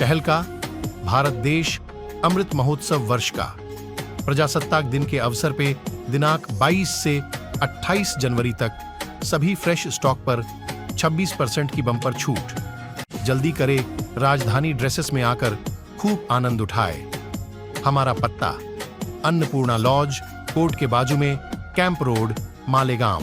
टहलका, भारत देश, अमृत महोत्सव वर्ष का। प्रजासत्ताक दिन के अवसर पे दिनांक 22 से 28 जनवरी तक सभी फ्रेश स्टॉक पर 26 परसेंट की बम्पर छूट। जल्दी करे राजधानी ड्रेसेस में आकर खूब आनंद उठाए। हमारा पत्ता, अन्नपूर्णा लॉज, कोर्ट के बाजू में, camp road, Malegaon.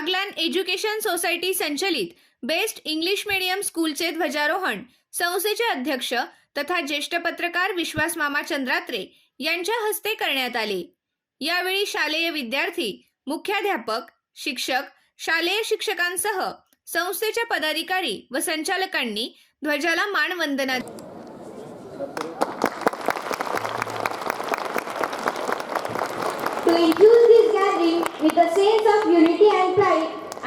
Baglan education society संचलित बेस्ट इंग्लिश मीडियम स्कूलचे ध्वजारोहण संस्थेचे अध्यक्ष तथा ज्येष्ठ पत्रकार विश्वास मामा चंद्रात्रे यांच्या हस्ते करण्यात आले. यावेळी शालेय विद्यार्थी मुख्याध्यापक शिक्षक शालेय शिक्षकांसह संस्थेच्या पदाधिकारी व संचालकांनी ध्वजाला मानवंदना To infuse this gathering with sense of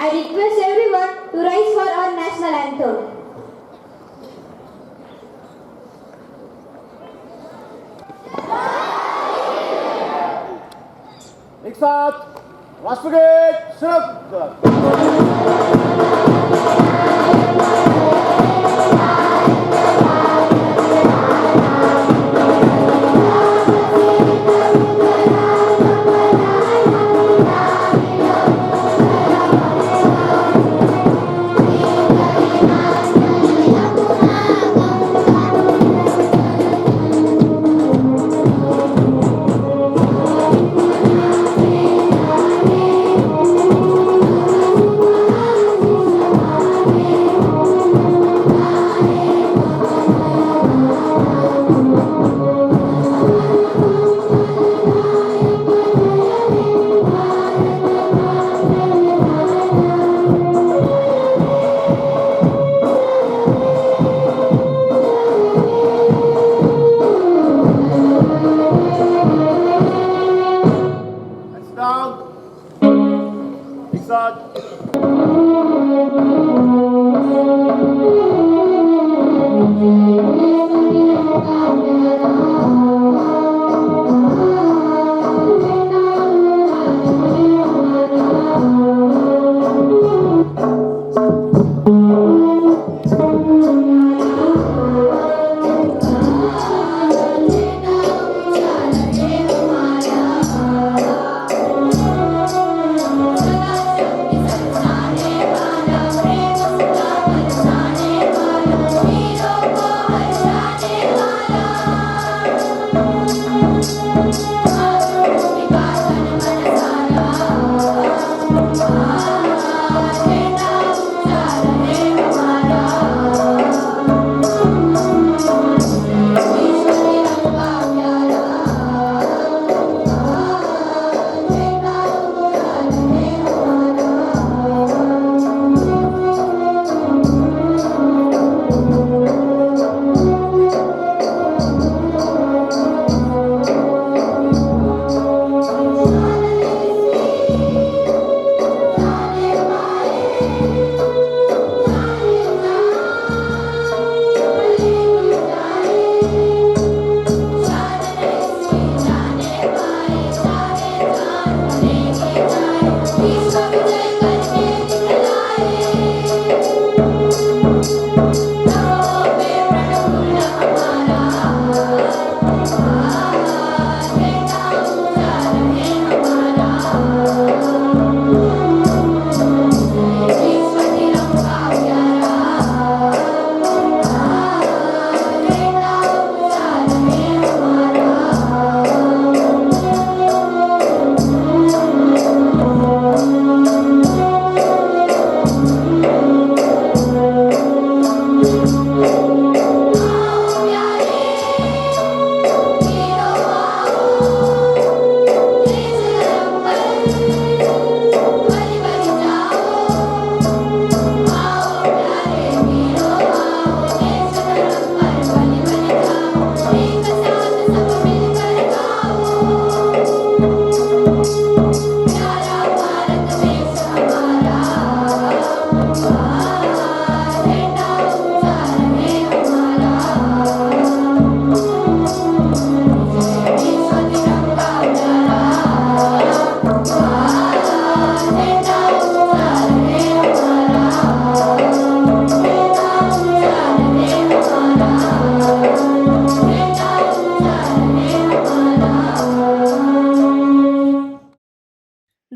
I request everyone to rise for our national anthem. एक साथ राष्ट्रगीत शुरू Hands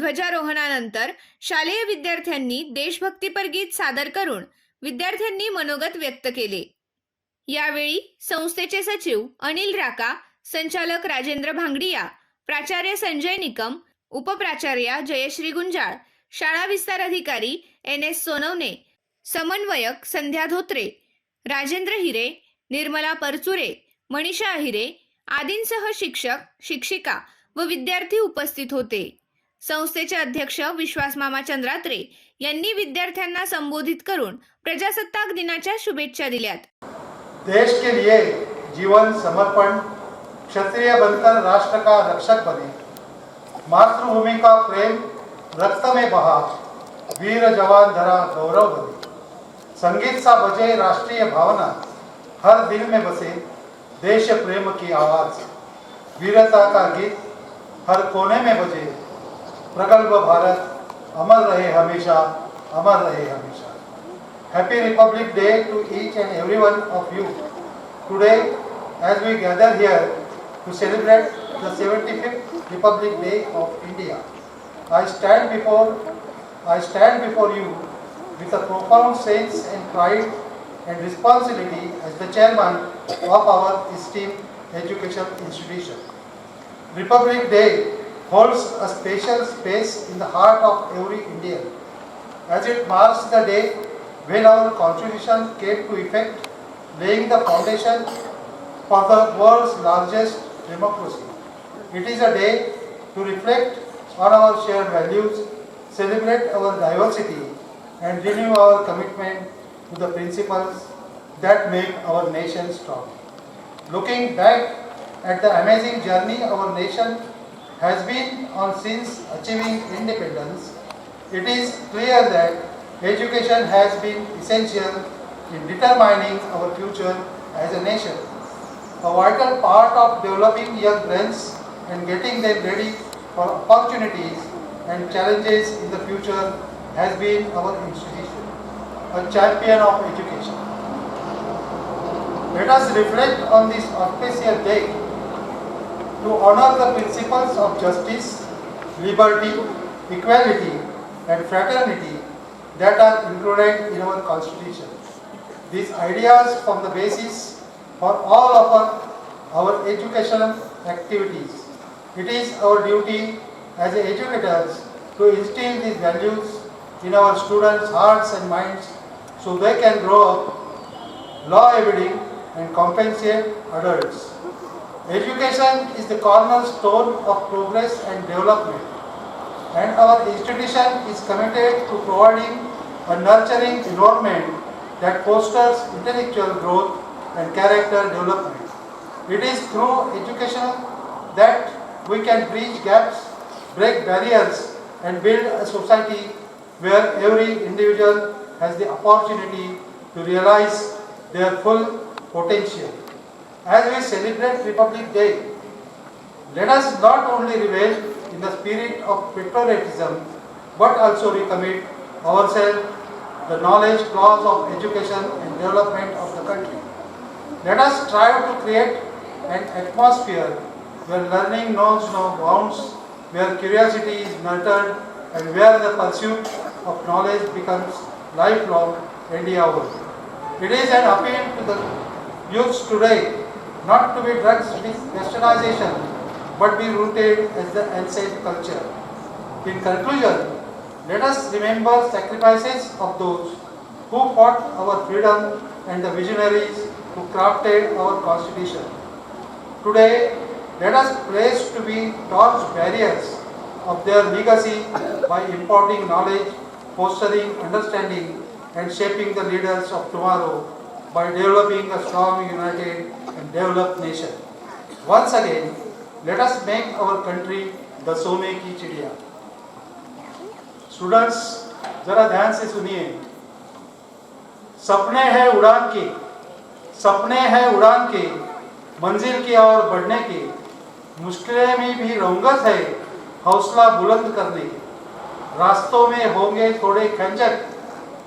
ध्वजारोहणानंतर शालेय विद्यार्थ्यांनी देशभक्तीपर गीत सादर करून विद्यार्थ्यांनी मनोगत व्यक्त केले. यावेळी संस्थेचे सचिव अनिल राका संचालक राजेंद्र भांगडिया प्राचार्य संजय निकम उपप्राचार्या जयश्री गुंजाळ शाळा विस्तार अधिकारी एन एस सोनवणे समन्वयक संध्या धोत्रे राजेंद्र हिरे निर्मला परचुरे मनीषा अहिरे आदींसह शिक्षक शिक्षिका व विद्यार्थी उपस्थित होते. संस्थेचे अध्यक्ष विश्वास मामा चंद्रात्रे यांनी विद्यार्थ्यांना संबोधित करून प्रजासत्ताक दिनाच्या शुभेच्छा दिल्यात. देश के लिए जीवन समर्पण क्षत्रिय बनकर राष्ट्र का रक्षक बने। मातृभूमि का प्रेम रक्त में बहा वीर जवान धरा गौरव बने। संगीत सा बजे राष्ट्रीय भावना हर दिल में बसे देश प्रेम की आवाज। वीरता का गीत हर कोने में बजे प्रगल्भ भारत अमर रहे हमेशा अमर रहे हमेशा happy Republic Day to each and every one of you today as we gather here to celebrate the seventy fifth Republic Day of India I stand before I stand before you with a profound sense and pride and responsibility as the chairman of our esteemed education institution. Republic Day holds a special space in the heart of every Indian as it marks the day when our constitution came to effect, laying the foundation for the world's largest democracy. It is a day to reflect on our shared values, celebrate our diversity, and renew our commitment to the principles that make our nation strong. Looking back at the amazing journey our nation has been on since achieving independence, it is clear that education has been essential in determining our future as a nation. A vital part of developing young brains and getting them ready for opportunities and challenges in the future has been our institution, a champion of education. Let us reflect on this auspicious day to honor the principles of justice, liberty, equality, and fraternity that are included in our constitution. These ideas form the basis for all of our, our educational activities. It is our duty as educators to instill these values in our students' hearts and minds so they can grow up law-abiding and compensate adults. Education is the cornerstone of progress and development and our institution is committed to providing a nurturing environment that fosters intellectual growth and character development. It is through education that we can bridge gaps, break barriers, and build a society where every individual has the opportunity to realize their full potential. As we celebrate Republic Day, let us not only revel in the spirit of patriotism, but also recommit ourselves to the knowledge cause of education and development of the country. Let us strive to create an atmosphere where learning knows no bounds, where curiosity is nurtured, and where the pursuit of knowledge becomes lifelong endeavor. It is an appeal to the youths today not to be drugs with westernization, but be rooted as the ancient culture. In conclusion, let us remember sacrifices of those who fought our freedom and the visionaries who crafted our constitution. Today, let us pledge to be torch barriers of their legacy by imparting knowledge, fostering understanding, and shaping the leaders of tomorrow by developing a strong, united, and developed nation. Once again, let us make our country the सोने की चिड़िया students जरा ध्यान से सुनिए। सपने हैं उड़ान के सपने हैं उड़ान के मंजिल की ओर बढ़ने के। मुश्किलें में भी रंगत है हौसला बुलंद करने की। रास्तों में होंगे थोड़े खंजक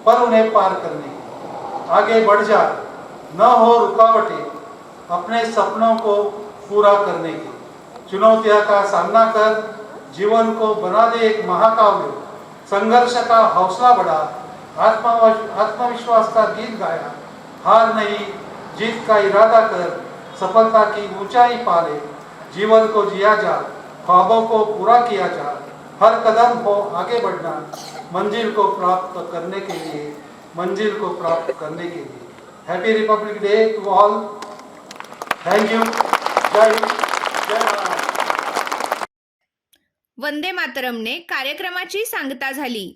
पर उन्हें पार करने की। आगे बढ़ जा, न हो रुकावटें अपने सपनों को पूरा करने की। चुनौतियों का सामना कर, जीवन को बना दे एक महाकाव्य। संघर्ष का हौसला बढ़ा आत्मविश्वास आत्मविश्वास का गीत गाया। हार नहीं, जीत का इरादा कर, सफलता की ऊंचाई पाले। जीवन को जिया जा, ख्वाबों को पूरा किया जा। हर कदम हो आगे बढ़ना, मंजिल को प्राप्त करने के लिए मंजिल को प्राप्त करने के लिए। Happy Republic Day to all thank you जय जय वंदे मातरमने कार्यक्रमाची सांगता झाली.